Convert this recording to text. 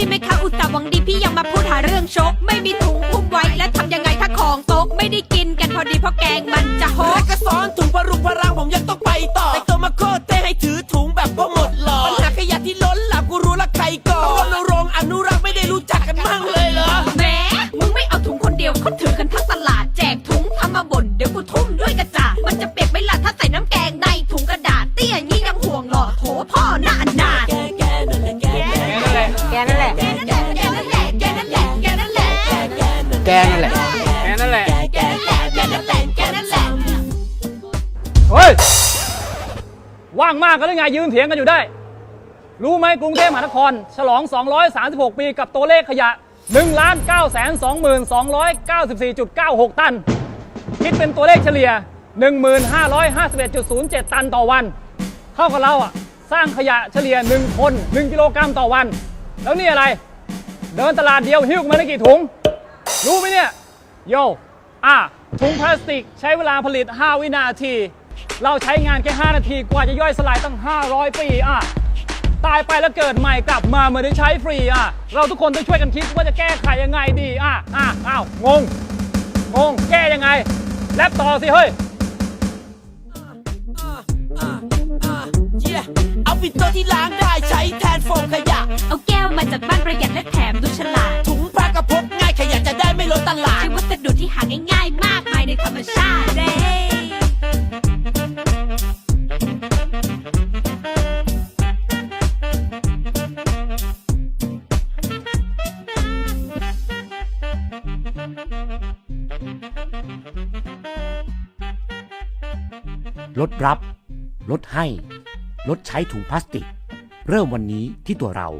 ดีไหมคะอุตส่าห์หวังดีพี่ยังมาพูดหาเรื่องชก ไม่มีถุงหุ้มไว้แล้วทำยังไงถ้าของตก ไม่ได้กินกันพอดีเพราะแกงมันจะหและกก็ซ้อนถุงพรุงพรังผมยังต้องไปต่อแต่งตัวมาโคตรเท่ให้ถือถุงแบบว่าหมดหลอดปัญหาขยะที่ล้นหลามกูรู้ละใครก่อนรณรงค์อนุรักษ์ไม่ได้รู้จักกันมั่งเลยเหรอแหม้มึงไม่เอาถุงคนเดียวเขาถือกันทั้งตลาด นั่นแหละ แกนั่นแหละแกนั่นแหละแกนั่นแหละแกนั่นแหละแกนั่นแหละแกนั่นแหละแกแกแกนั่นแหละแกนั่นแหละเฮ้ยว่างมากก็ได้ไงยืนเถียงกันอยู่ได้ รู้ไหมกรุงเทพมหานคร ฉลอง 236 ปีกับตัวเลขขยะ 1 9 2 2 294.96 ตัน คิดเป็นตัวเลขเฉลี่ย 1551.07 ตันต่อวัน เท่ากับเราอะ สร้างขยะเฉลี่ย 1 คน 1 กิโลกรัมต่อวัน แล้วนี่อะไร เดินตลาดเดียวหิ้วมาได้กี่ถุง รู้ไหมเนี่ย โยอะถุงพลาสติกใช้เวลาผลิต 5 วินาที เราใช้งานแค่ 5 นาทีกว่าจะย่อยสลายตั้ง 500 ปีอะตายไปแล้วเกิดใหม่กลับมาเหมือนได้ใช้ฟรีอะเราทุกคนต้องช่วยกันคิดว่าจะแก้ไขยังไงดีอะอะอ้าวงงงงแก้ยังไง แลบต่อสิเฮ้ยเอาปิดโต๊ะที่ล้างได้ใช้แทนโฟมขยะ ประหยัดและแถมดูฉลาดถุงผ้ากระพกง่ายขยะจะได้ไม่ล้นตลาด ใช้วัสดุที่หาง่ายๆ มากมายในธรรมชาติเด้ลดรับ ลดให้ ลดใช้ถุงพลาสติก เริ่มวันนี้ที่ตัวเรา